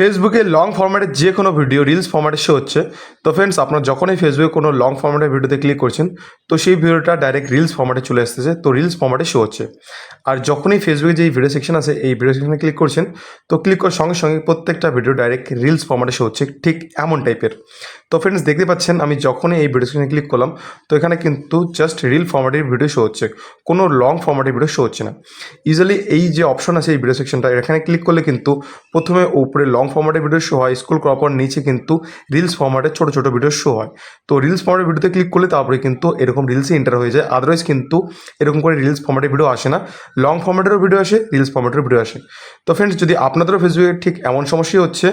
ফেসবুকে লং ফর্ম্যাটের যে কোনো ভিডিও রিলস ফর্ম্যাটে শো হচ্ছে। তো ফ্রেন্ডস আপনার যখনই ফেসবুকে কোনো লং ফর্ম্যাটের ভিডিওতে ক্লিক করছেন, তো সেই ভিডিওটা ডাইরেক্ট রিলস ফর্ম্যাটে চলে আসতেছে। তো রিলস ফর্ম্যাটে শো হচ্ছে। আর যখনই ফেসবুকে যে ভিডিও সেকশন আছে, এই ভিডিও সেকশনে ক্লিক করছেন, তো ক্লিক করার সঙ্গে সঙ্গে প্রত্যেকটা ভিডিও ডাইরেক্ট রিলস ফর্ম্যাটে শো হচ্ছে, ঠিক এমন টাইপের তো ফ্রেন্ডস দেখতে পাচ্ছেন, আমি যখনই এই ভিডিও সেকশনে ক্লিক করলাম, তো এখানে কিন্তু জাস্ট রিল ফরম্যাটের ভিডিও শো হচ্ছে। কোনো লং ফরম্যাটের ভিডিও শো হচ্ছে না। ইউজুয়ালি এই যে অপশন আছে এই ভিডিও সেকশনটা এখানে ক্লিক করলে কিন্তু প্রথমে উপরে লং ফরম্যাটের ভিডিও শো হয় স্কুল করার পর নিচে কিন্তু রিলস ফরম্যাটের ছোটো ছোটো ভিডিও শো হয়। তো রিলস ফরম্যাটের ভিডিওতে ক্লিক করলে তারপরে কিন্তু এরকম রিলসে এন্টার হয়ে যায়। আদারওয়াইজ কিন্তু এরকম করে রিলস ফরম্যাটের ভিডিও আসে না। লং ফরম্যাটেরও ভিডিও আসে রিলস ফরম্যাটেরও ভিডিও আসে। তো ফ্রেন্ডস যদি আপনাদেরও ফেসবুকে ঠিক এমন সমস্যাই হচ্ছে,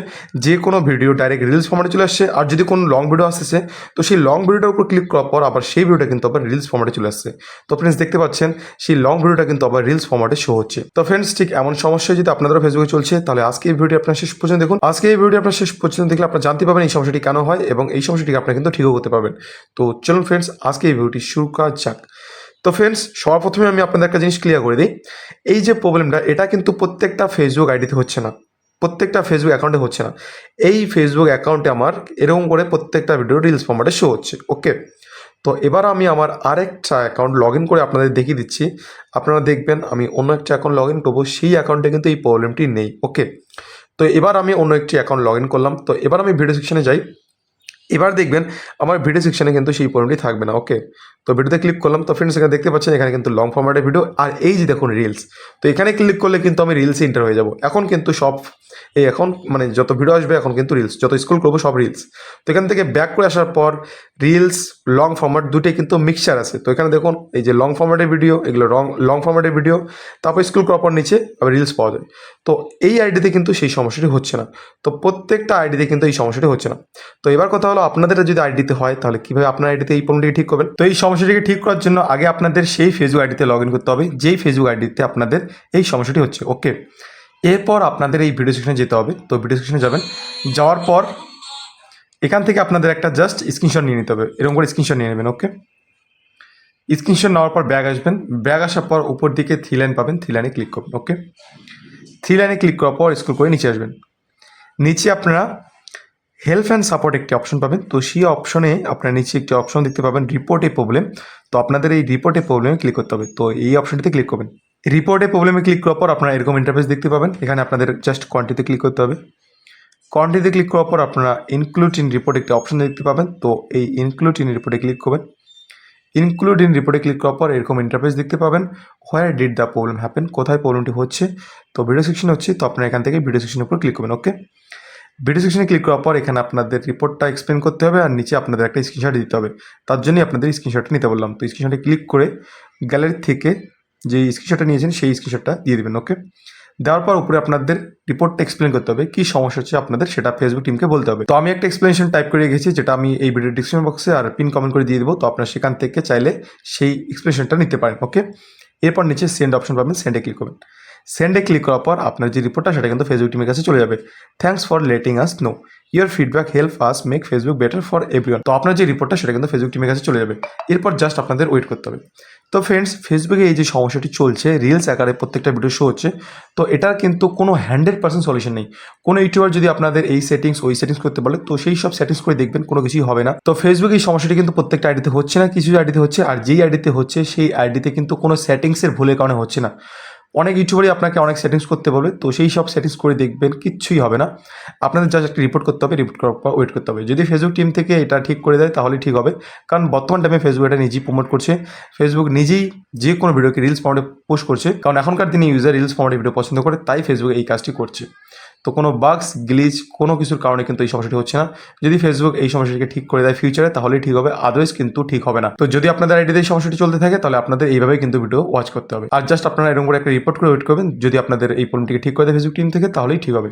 যে কোনো ভিডিও ডাইরেক্ট রিলস ফরম্যাটে চলে আসছে, আর যদি কোনো লং ভিডিও আসতেছে, তো সেই লং ভিডিওটার উপর ক্লিক করার পর আবার সেই ভিডিওটা কিন্তু আবার রিলস ফরম্যাটে চলে আসছে। তো ফ্রেন্ডস দেখতে পাচ্ছেন, সেই লং ভিডিওটা কিন্তু আবার রিলস ফরম্যাটে শো হচ্ছে। তো ফ্রেন্ডস ঠিক এমন সমস্যা যদি আপনাদের ফেসবুকে চলছে, তাহলে আজকে এই ভিডিও আপনার শেষ পর্যন্ত দেখুন। আজকে এই ভিডিও আপনার শেষ পর্যন্ত দেখলে আপনার জানতে পারবেন এই সমস্যাটি কেন হয় এবং এই সমস্যাটি আপনার কিন্তু ঠিকও করতে পারবেন। তো চলুন ফ্রেন্ডস আজকে এই ভিডিওটি শুরু করা যাক। তো ফ্রেন্ডস সবার প্রথমে আমি আপনাদের একটা জিনিস ক্লিয়ার করে দিই। এই যে প্রবলেমটা এটা কিন্তু প্রত্যেকটা ফেসবুক আইডিতে হচ্ছে না। প্রত্যেকটা ফেসবুক অ্যাকাউন্টে হচ্ছে না। এই ফেসবুক অ্যাকাউন্টে আমার এরকম করে প্রত্যেকটা ভিডিও রিলস ফর্মাটে শো হচ্ছে ওকে তো এবার আমি আমার আরেকটা অ্যাকাউন্ট লগ ইন করে আপনাদের দেখিয়ে দিচ্ছি। আপনারা দেখবেন আমি অন্য একটা অ্যাকাউন্ট লগ ইন করব, সেই অ্যাকাউন্টে কিন্তু এই প্রবলেমটি নেই ওকে তো এবার আমি অন্য একটি অ্যাকাউন্ট লগ ইন করলাম। তো এবার আমি ভিডিও সেকশনে যাই। এবার দেখবেন আমার ভিডিও সেকশনে কিন্তু সেই প্রবলেমটি থাকবে না ওকে তো ভিডিওতে ক্লিক করলাম, তো ফ্রেন্ডস এখানে দেখতে পাচ্ছেন, এখানে কিন্তু লং ফরম্যাটের ভিডিও আর এই যে দেখুন রিলস তো এখানে ক্লিক করলে কিন্তু আমি রিলসে ইন্টার হয়ে যাব। এখন কিন্তু সব, এই এখন মানে যত ভিডিও আসবে, এখন কিন্তু রিলস যত স্কুল করব সব রিলস তো এখান থেকে ব্যাক করে আসার পর রিলস লং ফরম্যাট দুটোই কিন্তু মিক্সচার আছে। তো এখানে দেখুন, এই যে লং ফরম্যাটের ভিডিও এগুলো রং লং ফরম্যাটের ভিডিও তারপর স্কুল করার পর নিচে আবার রিলস পাওয়া যায়। তো এই আইডিতে কিন্তু সেই সমস্যাটি হচ্ছে না। তো প্রত্যেকটা আইডিতে কিন্তু এই সমস্যাটি হচ্ছে না। তো এবার কথা হলো, আপনাদের যদি আইডিতে হয়, তাহলে কীভাবে আপনার আইডিতে এই পণ্যটি ঠিক করবেন? তো এই সমস্যাটিকে ঠিক করার জন্য আগে আপনাদের সেই ফেসবুক আইডিতে লগ ইন করতে হবে। যেই ফেসবুক আইডিতে আপনাদের এই সমস্যাটি হচ্ছে। ওকে এরপর আপনাদের এই ভিডিও সেকশনে যেতে হবে। তো ভিডিও সেকশনে যাবেন। যাওয়ার পর এখান থেকে আপনাদের একটা জাস্ট স্ক্রিনশট নিয়ে নিতে হবে। এরকম করে স্ক্রিনশট নিয়ে নেবেন। ওকে স্ক্রিনশট নেওয়ার পর ব্যাগ আসবেন। ব্যাগ আসার পর উপর দিকে থ্রি লাইন পাবেন। থ্রি লাইনে ক্লিক করবেন। ওকে থ্রি লাইনে ক্লিক করার পর স্কুল করে নিচে আসবেন। নিচে আপনারা হেল্প অ্যান্ড সাপোর্ট একটি অপশন পাবেন। তো সেই অপশনে আপনার নিচে একটি অপশন দেখতে পাবেন রিপোর্টে প্রবলেম তো আপনাদের এই রিপোর্টে প্রবলেমে ক্লিক করতে হবে। তো এই অপশনটিতে ক্লিক করবেন। রিপোর্টে প্রবলেমে ক্লিক করার পর আপনারা এরকম ইন্টারফেস দেখতে পাবেন। এখানে আপনাদের জাস্ট কোয়ান্টিতে ক্লিক করতে হবে। কোয়ান্টিতে ক্লিক করার পর আপনারা ইনক্লুড ইন রিপোর্ট একটি অপশন দেখতে পাবেন। তো এই ইনক্লুড ইন রিপোর্টে ক্লিক করবেন। ইনক্লুড ইন রিপোর্টে ক্লিক করার পর এরকম ইন্টারফেস দেখতে পাবেন। Where did the problem happen কোথায় প্রবলেমটি হচ্ছে? তো ভিডিও সেকশন হচ্ছে। তো আপনারা এখান থেকে ভিডিও সেকশনের উপর ক্লিক করবেন। ওকে ভিডিও সেকশনে ক্লিক করার পর এখানে আপনাদের রিপোর্টটা এক্সপ্লেন করতে হবে আর নিচে আপনাদের একটা স্ক্রিনশট দিতে হবে। তার জন্যই আপনাদের স্ক্রিনশটটা নিতে বললাম। তো স্ক্রিনশটে ক্লিক করে গ্যালারি থেকে যে স্ক্রিনশটটা নিয়েছেন সেই স্ক্রিনশটটা দিয়ে দেবেন ওকে দেওয়ার পর উপরে আপনাদের রিপোর্টটা এক্সপ্লেন করতে হবে। কি সমস্যা হচ্ছে আপনাদের সেটা ফেসবুক টিমকে বলতে হবে। তো আমি একটা এক্সপ্লেনেশন টাইপ করে রেখেছি যেটা আমি এই ভিডিও ডিসক্রিপশন বক্সে আর পিন কমেন্ট করে দিয়ে দেবো। তো আপনারা সেখান থেকে চাইলে সেই এক্সপ্লেনেশনটা নিতে পারেন ওকে এরপর নিচে সেন্ড অপশন পাবেন সেন্ডে ক্লিক করবেন। সেন্ডে ক্লিক করার পর আপনার যে রিপোর্টটা সেটা কিন্তু ফেসবুক টিমের কাছে চলে যাবে। Thanks for letting us know your feedback help us make Facebook better for everyone তো আপনার যে রিপোর্টটা সেটা কিন্তু ফেসবুক টিমের কাছে চলে যাবে। এরপর জাস্ট আপনাদের ওয়েট করতে হবে। তো ফ্রেন্ডস ফেসবুকে এই যে সমস্যাটি চলছে রিলস আকারে প্রত্যেকটা ভিডিও শো হচ্ছে, তো এটার কিন্তু কোনো হান্ড্রেড পার্সেন্ট সলিউশন নেই। কোনো ইউটিউবার যদি আপনাদের এই সেটিংস ওই সেটিংস করতে বলে, তো সেই সব সেটিংস করে দেখবেন, কোনো কিছুই হবে না। তো ফেসবুক এই সমস্যাটি কিন্তু প্রত্যেকটা আইডিতে হচ্ছে না, কিছু আইডিতে হচ্ছে, আর যেই আইডিতে হচ্ছে, সেই আইডিতে কিন্তু কোনো সেটিংসের ভুলের কারণে হচ্ছে না। অনেক ইউটিউবারই আপনাকে অনেক সেটিংস করতে বলবে, তো সেই সব সেটিংস করে দেখবেন, কিচ্ছুই হবে না। আপনাদের জাস্ট একটা রিপোর্ট করতে হবে রিপোর্ট করার পর ওয়েট করতে হবে। যদি ফেসবুক টিম থেকে এটা ঠিক করে দেয়, তাহলে ঠিক হবে। কারণ বর্তমান টাইমে ফেসবুক এটা নিজেই প্রমোট করছে। ফেসবুক নিজেই যে কোনো ভিডিওকে রিলস ফর্মেটে পোস্ট করছে। কারণ এখনকার দিনে ইউজার রিলস ফর্মেটে ভিডিও পছন্দ করে, তাই ফেসবুক এই কাজটি করছে। তো কোনো বাগস গ্লিচ কোনো কিছুর কারণে কিন্তু এই সমস্যাটি হচ্ছে না। যদি ফেসবুক এই সমস্যাটিকে ঠিক করে দেয় ফিউচারে তাহলেই ঠিক হবে আদারওয়াইজ কিন্তু ঠিক হবে না। তো যদি আপনাদের আইডিতে এই সমস্যাটি চলতে থাকে, তাহলে আপনাদের এইভাবে কিন্তু ভিডিও ওয়াচ করতে হবে। আর জাস্ট আপনারা এরকম করে একটা রিপোর্ট করে ওয়েট করবেন। যদি আপনাদের এই প্রবলেমটিকে ঠিক করে দেয় ফেসবুক টিম থেকে, তাহলেই ঠিক হবে।